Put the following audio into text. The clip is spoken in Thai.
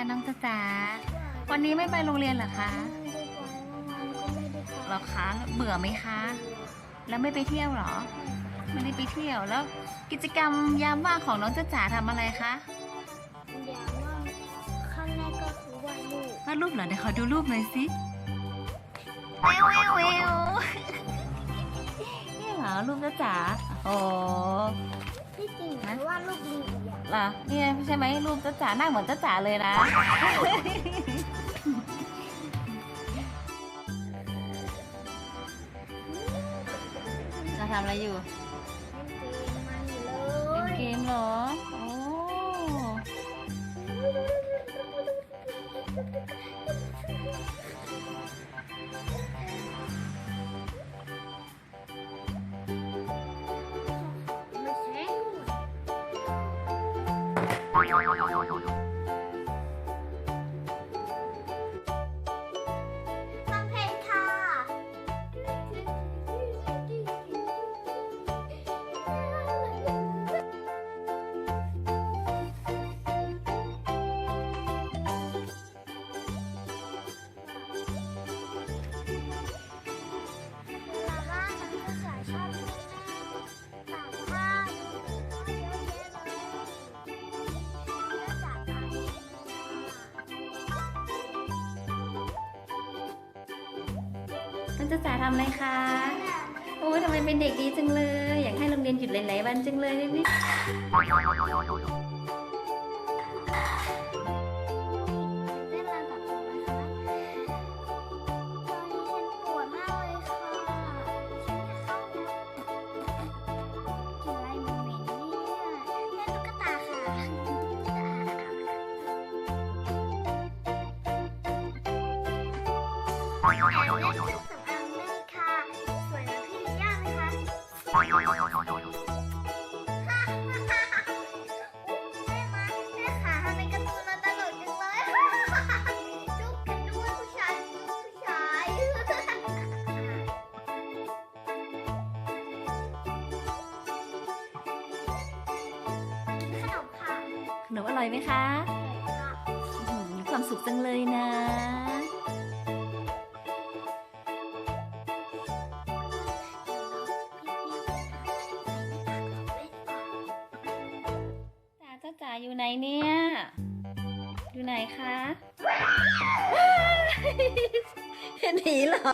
ค่ะน้องจ๊ะจ๋าวันนี้ไม่ไปโรงเรียนเหรอคะไม่ได้ไปเมื่อวานก็ไม่ได้ไปเหรอคะเบื่อไหมคะ แล้วไม่ไปเที่ยวเหรอ ไม่ได้ไปเที่ยวแล้วกิจกรรมยามว่างของน้องจ๊ะจ๋าทำอะไรคะเดี๋ยวว่าขั้นแรกก็คือวาดรูปวาดรูปเหรอเดี๋ยวขอดูรูปหน่อยสิแววแววแววนี่เหรอรูปจ๊ะจ๋าโอ้ที่จริงฮะวาดรูป ลิงอีกอย่างเนี่ยใช่ไหมรูปจ๊ะจ๋าหน้าเหมือนจ๊ะจ๋าเลยนะ จะทำอะไรอยู่เล่นเกมมันอยู่เลยเล่นเกมเหรอ โอ้ よよよよよ น้องจะจ๋าทำอะไรคะ โอ้ยทำไมเป็นเด็กดีจังเลย อยากให้โรงเรียนหยุดหลายๆวันจังเลยได้ไหมเล่นอ ขาทำไมการ์ตูนเราตลกจังเลยจุ๊บกันด้วยผู้ชายจุ๊บผู้ชายขนมค่ะขนมอร่อยไหมคะเลยค่ะอื้อหือมีความสุขจังเลยนะ อยู่ไหนเนี่ย อยู่ไหนคะ หนีเหรอ